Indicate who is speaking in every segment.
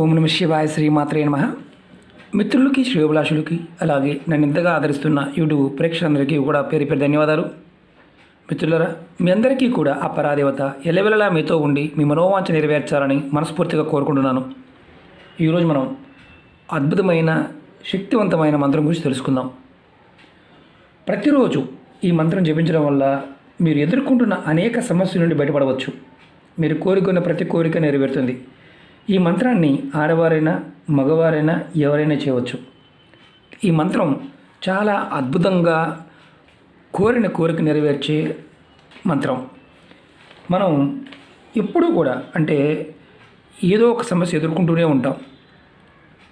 Speaker 1: ఓం నమ శివాయ శ్రీమాత్రే నమ. మిత్రులకి శ్రేయోభిలాషులకి అలాగే నన్ను ఇంతగా ఆదరిస్తున్న యూట్యూబ్ ప్రేక్షకులందరికీ కూడా పేరు పేరు ధన్యవాదాలు. మిత్రులరా మీ అందరికీ కూడా ఆ పరాదేవత ఎల్లవెల్లలా మీతో ఉండి మీ మనోవాంఛ నెరవేర్చాలని మనస్ఫూర్తిగా కోరుకుంటున్నాను. ఈరోజు మనం అద్భుతమైన శక్తివంతమైన మంత్రం గురించి తెలుసుకుందాం. ప్రతిరోజు ఈ మంత్రం జపించడం వల్ల మీరు ఎదుర్కొంటున్న అనేక సమస్యల నుండి బయటపడవచ్చు. మీరు కోరుకున్న ప్రతి కోరిక నెరవేరుతుంది. ఈ మంత్రాన్ని ఆడవారైనా మగవారైనా ఎవరైనా చేయవచ్చు. ఈ మంత్రం చాలా అద్భుతంగా కోరిన కోరిక నెరవేర్చే మంత్రం. మనం ఎప్పుడూ కూడా అంటే ఏదో ఒక సమస్య ఎదుర్కొంటూనే ఉంటాం.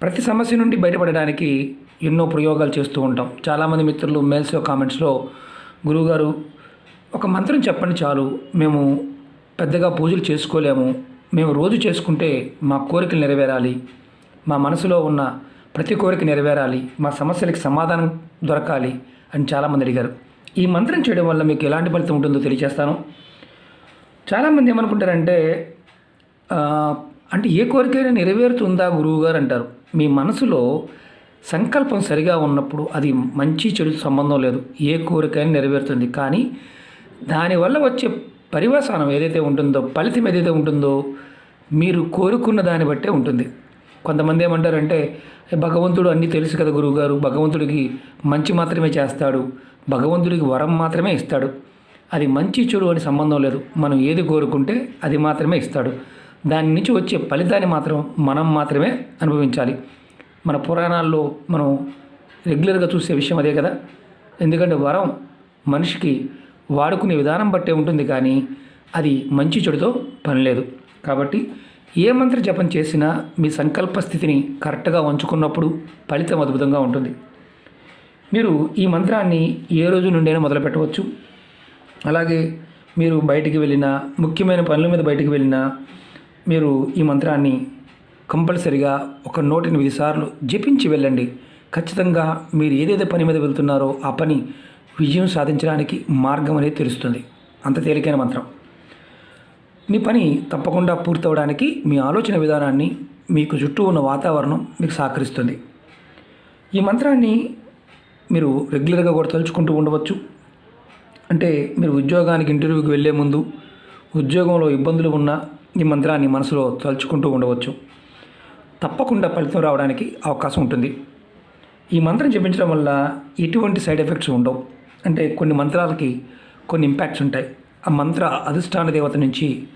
Speaker 1: ప్రతి సమస్య నుండి బయటపడడానికి ఎన్నో ప్రయోగాలు చేస్తూ ఉంటాం. చాలామంది మిత్రులు మెయిల్స్లో కామెంట్స్లో గురువుగారు ఒక మంత్రం చెప్పండి చాలు మేము పెద్దగా పూజలు చేసుకోలేము మేము రోజు చేసుకుంటే మా కోరికలు నెరవేరాలి. మా మనసులో ఉన్న ప్రతి కోరిక నెరవేరాలి. మా సమస్యలకి సమాధానం దొరకాలి అని చాలామంది అడిగారు. ఈ మంత్రం చేయడం వల్ల మీకు ఎలాంటి ఫలితం ఉంటుందో తెలియజేస్తాను చాలామంది ఏమనుకుంటారంటే అంటే ఏ కోరికైనా నెరవేరుతుందా గురువు గారు అంటారు. మీ మనసులో సంకల్పం సరిగా ఉన్నప్పుడు అది మంచి చెడు సంబంధం లేదు. ఏ కోరికైనా నెరవేరుతుంది. కానీ దానివల్ల వచ్చే పరివసానం ఏదైతే ఉంటుందో ఫలితం ఏదైతే ఉంటుందో మీరు కోరుకున్న దాన్ని బట్టే ఉంటుంది. కొంతమంది ఏమంటారంటే భగవంతుడు అన్నీ తెలుసు కదా గురువుగారు భగవంతుడికి మంచి మాత్రమే చేస్తాడు భగవంతుడికి వరం మాత్రమే ఇస్తాడు. అది మంచి చెడు అని సంబంధం లేదు. మనం ఏది కోరుకుంటే అది మాత్రమే ఇస్తాడు. దాని నుంచి వచ్చే ఫలితాన్ని మాత్రం మనం మాత్రమే అనుభవించాలి. మన పురాణాల్లో మనం రెగ్యులర్గా చూసే విషయం అదే కదా. ఎందుకంటే వరం మనిషికి వాడుకునే విధానం బట్టే ఉంటుంది కానీ అది మంచి చెడుతో పని లేదు కాబట్టి ఏ మంత్ర జపం చేసినా మీ సంకల్ప స్థితిని కరెక్ట్గా ఉంచుకున్నప్పుడు ఫలితం అద్భుతంగా ఉంటుంది. మీరు ఈ మంత్రాన్ని ఏ రోజు నుండైనా మొదలు పెట్టవచ్చు. అలాగే మీరు బయటికి వెళ్ళినా ముఖ్యమైన పనుల మీద బయటికి వెళ్ళినా మీరు ఈ మంత్రాన్ని కంపల్సరిగా ఒక నూట ఎనిమిది సార్లు జపించి వెళ్ళండి. ఖచ్చితంగా మీరు ఏదైతే పని మీద వెళ్తున్నారో ఆ పని విజయం సాధించడానికి మార్గం అనేది తెలుస్తుంది. అంత తేలికైన మంత్రం. మీ పని తప్పకుండా పూర్తవడానికి మీ ఆలోచన విధానాన్ని మీకు చుట్టూ ఉన్న వాతావరణం మీకు సహకరిస్తుంది. ఈ మంత్రాన్ని మీరు రెగ్యులర్గా కూడా తలుచుకుంటూ ఉండవచ్చు. అంటే మీరు ఉద్యోగానికి ఇంటర్వ్యూకి వెళ్ళే ముందు ఉద్యోగంలో ఇబ్బందులు ఉన్నా ఈ మంత్రాన్ని మనసులో తలుచుకుంటూ ఉండవచ్చు. తప్పకుండా ఫలితం రావడానికి అవకాశం ఉంటుంది. ఈ మంత్రం జపించడం వల్ల ఎటువంటి సైడ్ ఎఫెక్ట్స్ ఉండవు. అంటే కొన్ని మంత్రాలకి కొన్ని ఇంపాక్ట్స్ ఉంటాయి. ఆ మంత్ర అధిష్టాన దేవత నుంచి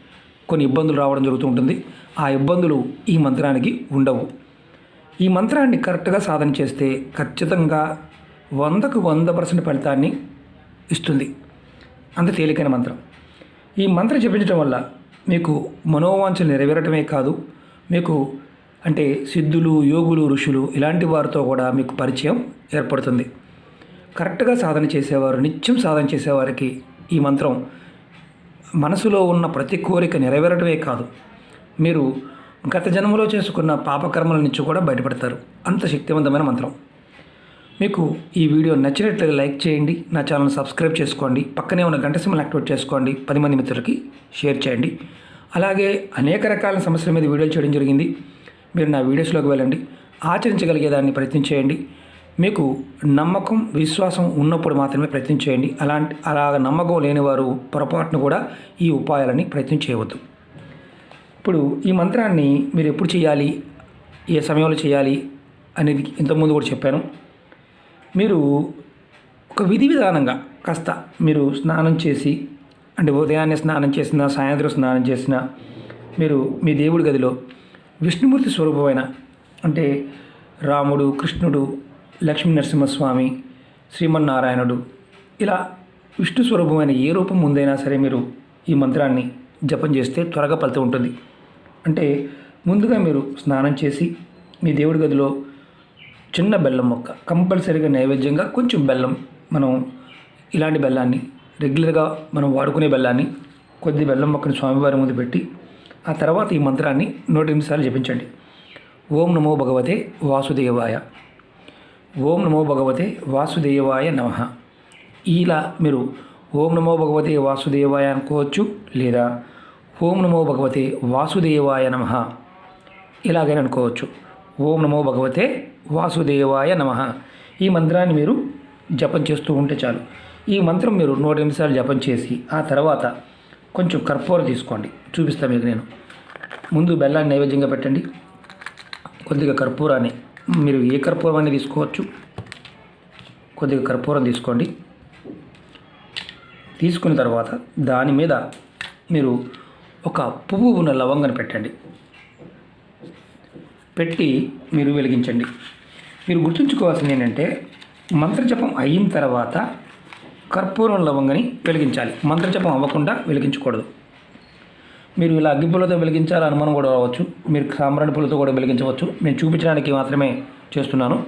Speaker 1: కొన్ని ఇబ్బందులు రావడం జరుగుతూ ఉంటుంది. ఆ ఇబ్బందులు ఈ మంత్రానికి ఉండవు. ఈ మంత్రాన్ని కరెక్ట్గా సాధన చేస్తే ఖచ్చితంగా వందకు వంద పర్సెంట్ ఫలితాన్ని ఇస్తుంది. అంత తేలికైన మంత్రం. ఈ మంత్రం జపించడం వల్ల మీకు మనోవాంఛలు నెరవేరటమే కాదు మీకు అంటే సిద్ధులు యోగులు ఋషులు ఇలాంటి వారితో కూడా మీకు పరిచయం ఏర్పడుతుంది. కరెక్ట్గా సాధన చేసేవారు నిత్యం సాధన చేసేవారికి ఈ మంత్రం మనసులో ఉన్న ప్రతి కోరిక నెరవేరటమే కాదు. మీరు గత జన్మలో చేసుకున్న పాపకర్మల నుంచి కూడా బయటపడతారు. అంత శక్తివంతమైన మంత్రం. మీకు ఈ వీడియో నచ్చినట్లయితే లైక్ చేయండి నా ఛానల్ సబ్స్క్రైబ్ చేసుకోండి పక్కనే ఉన్న గంట సింబల్ యాక్టివేట్ చేసుకోండి పది మంది మిత్రులకి షేర్ చేయండి. అలాగే అనేక రకాల సమస్యల మీద వీడియోలు చేయడం జరిగింది. మీరు నా వీడియోస్లోకి వెళ్ళండి. ఆచరించగలిగేదాన్ని ప్రయత్నం చేయండి. మీకు నమ్మకం విశ్వాసం ఉన్నప్పుడు మాత్రమే ప్రయత్నం చేయండి. అలాంటి అలాగ నమ్మకం లేని వారు పొరపాటును కూడా ఈ ఉపాయాలని ప్రయత్నం చేయవద్దు. ఇప్పుడు ఈ మంత్రాన్ని మీరు ఎప్పుడు చేయాలి? ఏ సమయంలో చేయాలి? అనేది ఇంతకుముందు కూడా చెప్పాను. మీరు ఒక విధి విధానంగా కాస్త మీరు స్నానం చేసి అంటే ఉదయాన్నే స్నానం చేసిన సాయంత్రం స్నానం చేసిన మీరు మీ దేవుడి గదిలో విష్ణుమూర్తి స్వరూపమైన అంటే రాముడు కృష్ణుడు లక్ష్మీ నరసింహస్వామి శ్రీమన్నారాయణుడు. ఇలా విష్ణు స్వరూపమైన ఏ రూపం ముందైనా సరే మీరు ఈ మంత్రాన్ని జపం చేస్తే త్వరగా ఫలితం ఉంటుంది. అంటే ముందుగా మీరు స్నానం చేసి మీ దేవుడి గదిలో చిన్న బెల్లం మొక్క కంపల్సరీగా నైవేద్యంగా కొంచెం బెల్లం మనం ఇలాంటి బెల్లాన్ని రెగ్యులర్గా మనం వాడుకునే బెల్లాన్ని కొద్ది బెల్లం మొక్కని స్వామివారి ముందు పెట్టి ఆ తర్వాత ఈ మంత్రాన్ని నూట ఎనిమిది సార్లు జపించండి. ఓం నమో భగవతే వాసుదేవాయ. ఓం నమో భగవతే వాసుదేవాయ నమ. ఇలా మీరు ఓం నమో భగవతే వాసుదేవాయ అనుకోవచ్చు లేదా ఓం నమో భగవతే వాసుదేవాయ నమ ఇలాగైనా అనుకోవచ్చు. ఓం నమో భగవతే వాసుదేవాయ నమ. ఈ మంత్రాన్ని మీరు జపం చేస్తూ ఉంటే చాలు. ఈ మంత్రం మీరు నూట నిమిషాలు జపం చేసి ఆ తర్వాత కొంచెం కర్పూరం తీసుకోండి. చూపిస్తాను మీకు నేను. ముందు బెల్లాన్ని నైవేద్యంగా పెట్టండి. కొద్దిగా కర్పూరాన్ని మీరు ఏ కర్పూరం అనేది తీసుకోవచ్చు? కొద్దిగా కర్పూరం తీసుకోండి. తీసుకున్న తర్వాత దాని మీద మీరు ఒక పువ్వు ఉన్న లవంగాన్ని పెట్టండి. పెట్టి మీరు వెలిగించండి. మీరు గుర్తుంచుకోవాల్సింది ఏంటంటే మంత్రజపం అయిన తర్వాత కర్పూరం లవంగని వెలిగించాలి. మంత్రజపం అవ్వకుండా వెలిగించకూడదు. మీరు ఇలా అగ్గిపుల్లతో వెలిగించాలి అనుమానం కూడా రావచ్చు. మీరు సాంబ్రాణి పూలతో కూడా వెలిగించవచ్చు. నేను చూపించడానికి మాత్రమే చేస్తున్నాను.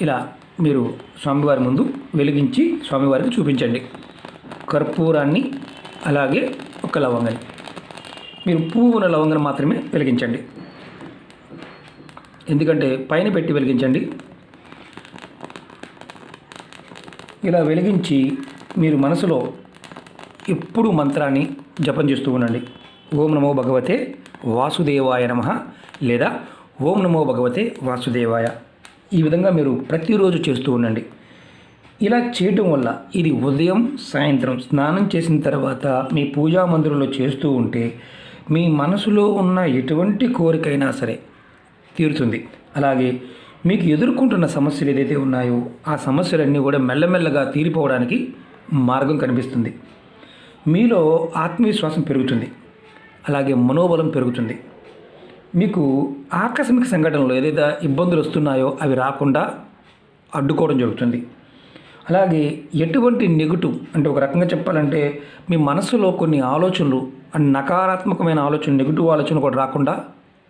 Speaker 1: ఇలా మీరు స్వామివారి ముందు వెలిగించి స్వామివారికి చూపించండి. కర్పూరాన్ని అలాగే ఒక లవంగని మీరు పువ్వు ఉన్న లవంగను మాత్రమే వెలిగించండి. ఎందుకంటే పైన పెట్టి వెలిగించండి. ఇలా వెలిగించి మీరు మనసులో ఎప్పుడు మంత్రాన్ని జపం చేస్తూ ఉండండి. ఓం నమో భగవతే వాసుదేవాయ నమ లేదా ఓం నమో భగవతే వాసుదేవాయ. ఈ విధంగా మీరు ప్రతిరోజు చేస్తూ ఉండండి. ఇలా చేయటం వల్ల ఇది ఉదయం సాయంత్రం స్నానం చేసిన తర్వాత మీ పూజా మందిరంలో చేస్తూ ఉంటే మీ మనసులో ఉన్న ఎటువంటి కోరికైనా సరే తీరుతుంది. అలాగే మీకు ఎదుర్కొంటున్న సమస్యలు ఏదైతే ఉన్నాయో ఆ సమస్యలన్నీ కూడా మెల్లమెల్లగా తీరిపోవడానికి మార్గం కనిపిస్తుంది. మీలో ఆత్మవిశ్వాసం పెరుగుతుంది. అలాగే మనోబలం పెరుగుతుంది. మీకు ఆకస్మిక సంఘటనలు ఏదైతే ఇబ్బందులు వస్తున్నాయో అవి రాకుండా అడ్డుకోవడం జరుగుతుంది. అలాగే ఎటువంటి నెగటివ్ అంటే ఒక రకంగా చెప్పాలంటే మీ మనసులో కొన్ని ఆలోచనలు అండ్ నకారాత్మకమైన ఆలోచన నెగిటివ్ ఆలోచనలు కూడా రాకుండా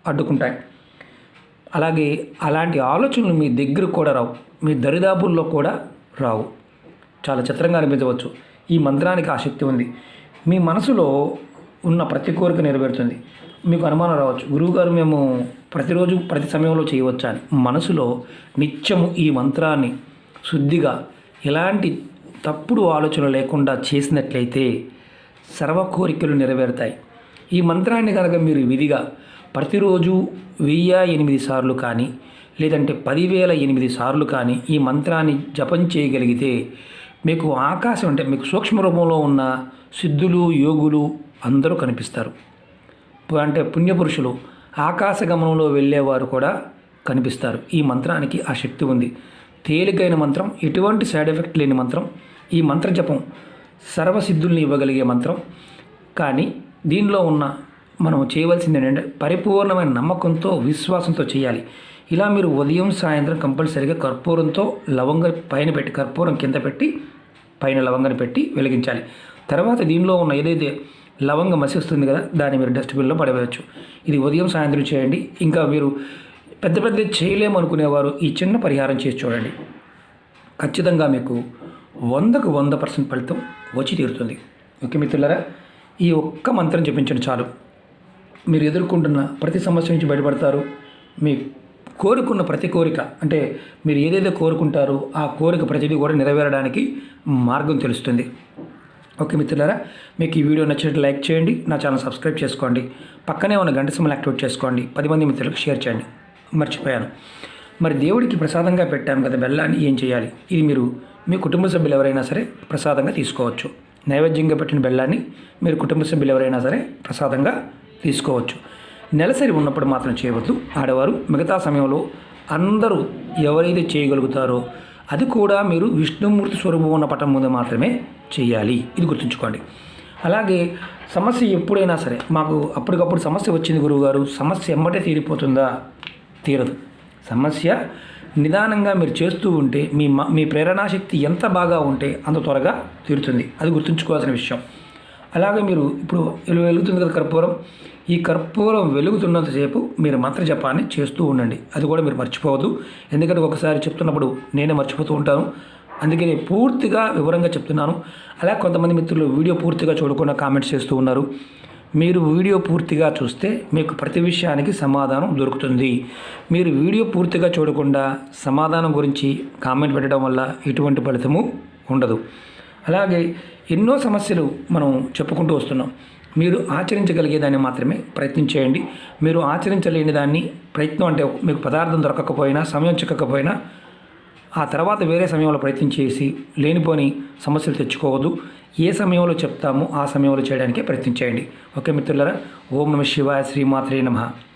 Speaker 1: అడ్డుకుంటాయి. అలాగే అలాంటి ఆలోచనలు మీ దగ్గరకు కూడా రావు. మీ దరిదాపుల్లో కూడా రావు. చాలా చిత్రంగా అనిపించవచ్చు. ఈ మంత్రానికి ఆ శక్తి ఉంది. మీ మనసులో ఉన్న ప్రతి కోరిక నెరవేరుతుంది. మీకు అనుమానం రావచ్చు. గురువుగారు మేము ప్రతిరోజు ప్రతి సమయంలో చేయవచ్చా అని. మనసులో నిత్యము ఈ మంత్రాన్ని శుద్ధిగా ఎలాంటి తప్పుడు ఆలోచన లేకుండా చేసినట్లయితే సర్వ కోరికలు నెరవేరుతాయి. ఈ మంత్రాన్ని కనుక మీరు విధిగా ప్రతిరోజు వెయ్యి ఎనిమిది సార్లు కానీ లేదంటే పదివేల ఎనిమిది సార్లు కానీ ఈ మంత్రాన్ని జపం చేయగలిగితే మీకు ఆకాశం అంటే మీకు సూక్ష్మ రూపంలో ఉన్న సిద్ధులు యోగులు అందరూ కనిపిస్తారు. అంటే పుణ్యపురుషులు ఆకాశ గమనంలో వెళ్ళేవారు కూడా కనిపిస్తారు. ఈ మంత్రానికి ఆ శక్తి ఉంది. తేలికైన మంత్రం ఎటువంటి సైడ్ ఎఫెక్ట్ లేని మంత్రం ఈ మంత్ర జపం సర్వసిద్ధుల్ని ఇవ్వగలిగే మంత్రం. కానీ దీనిలో ఉన్న మనం చేయవలసింది ఏంటంటే పరిపూర్ణమైన నమ్మకంతో విశ్వాసంతో చేయాలి. ఇలా మీరు ఉదయం సాయంత్రం కంపల్సరీగా కర్పూరంతో లవంగ పైన పెట్టి కర్పూరం కింద పెట్టి పైన లవంగని పెట్టి వెలిగించాలి. తర్వాత దీనిలో ఉన్న ఏదైతే లవంగ మసి వస్తుంది కదా దాన్ని మీరు డస్ట్బిన్లో పడవేయచ్చు. ఇది ఉదయం సాయంత్రం చేయండి. ఇంకా మీరు పెద్ద పెద్ద చేయలేమనుకునేవారు ఈ చిన్న పరిహారం చేసి చూడండి. ఖచ్చితంగా మీకు వందకు వంద పర్సెంట్ ఫలితం వచ్చి తీరుతుంది. ఓకే మిత్రులరా ఈ ఒక్క మంత్రం చెప్పించండి చాలు. మీరు ఎదుర్కొంటున్న ప్రతి సమస్య నుంచి బయటపడతారు. మీ కోరుకున్న ప్రతి కోరిక అంటే మీరు ఏదైతే కోరుకుంటారో ఆ కోరిక ప్రతిదీ కూడా నెరవేరడానికి మార్గం తెలుస్తుంది. ఓకే మిత్రులారా మీకు ఈ వీడియో నచ్చినట్టు లైక్ చేయండి నా ఛానల్ సబ్స్క్రైబ్ చేసుకోండి పక్కనే ఉన్న గంట సింబల్ యాక్టివేట్ చేసుకోండి పది మంది మిత్రులకు షేర్ చేయండి. మర్చిపోయాను. మరి దేవుడికి ప్రసాదంగా పెట్టాను కదా బెల్లాన్ని ఏం చేయాలి? ఇది మీరు మీ కుటుంబ సభ్యులు ఎవరైనా సరే ప్రసాదంగా తీసుకోవచ్చు. నైవేద్యంగా పెట్టిన బెల్లాన్ని మీరు కుటుంబ సభ్యులు ఎవరైనా సరే ప్రసాదంగా తీసుకోవచ్చు. నెలసరి ఉన్నప్పుడు మాత్రం చేయవద్దు. ఆడవారు మిగతా సమయంలో అందరూ ఎవరైతే చేయగలుగుతారో అది కూడా మీరు విష్ణుమూర్తి స్వరూపం ఉన్న పటం ముందు మాత్రమే చేయాలి. ఇది గుర్తుంచుకోండి. అలాగే సమస్య ఎప్పుడైనా సరే మాకు అప్పటికప్పుడు సమస్య వచ్చింది గురువుగారు సమస్య ఎమ్మటే తీరిపోతుందా? తీరదు. సమస్య నిదానంగా మీరు చేస్తూ ఉంటే మీ మ- మీ ప్రేరణాశక్తి ఎంత బాగా ఉంటే అంత త్వరగా తీరుతుంది. అది గుర్తుంచుకోవాల్సిన విషయం. అలాగే మీరు ఇప్పుడు వెలుగుతుంది కదా కర్పూరం. ఈ కర్పూరం వెలుగుతున్నంతసేపు మీరు మంత్ర జపాన్ని చేస్తూ ఉండండి. అది కూడా మీరు మర్చిపోవద్దు. ఎందుకంటే ఒకసారి చెప్తున్నప్పుడు నేనే మర్చిపోతూ ఉంటాను. అందుకే నేను పూర్తిగా వివరంగా చెప్తున్నాను. అలా కొంతమంది మిత్రులు వీడియో పూర్తిగా చూడకుండా కామెంట్స్ చేస్తూ ఉన్నారు. మీరు వీడియో పూర్తిగా చూస్తే మీకు ప్రతి విషయానికి సమాధానం దొరుకుతుంది. మీరు వీడియో పూర్తిగా చూడకుండా సమాధానం గురించి కామెంట్ పెట్టడం వల్ల ఎటువంటి ఫలితము ఉండదు. అలాగే ఎన్నో సమస్యలు మనం చెప్పుకుంటూ వస్తున్నాం. మీరు ఆచరించగలిగే దాన్ని మాత్రమే ప్రయత్నం చేయండి. మీరు ఆచరించలేని దాన్ని ప్రయత్నం అంటే మీకు పదార్థం దొరకకపోయినా సమయం చిక్కకపోయినా ఆ తర్వాత వేరే సమయంలో ప్రయత్నం చేసి లేనిపోని సమస్యలు తెచ్చుకోవద్దు. ఏ సమయంలో చెప్తామో ఆ సమయంలో చేయడానికే ప్రయత్నం చేయండి. ఓకే మిత్రులరా ఓం నమ శివాయ శ్రీమాత్రే నమః.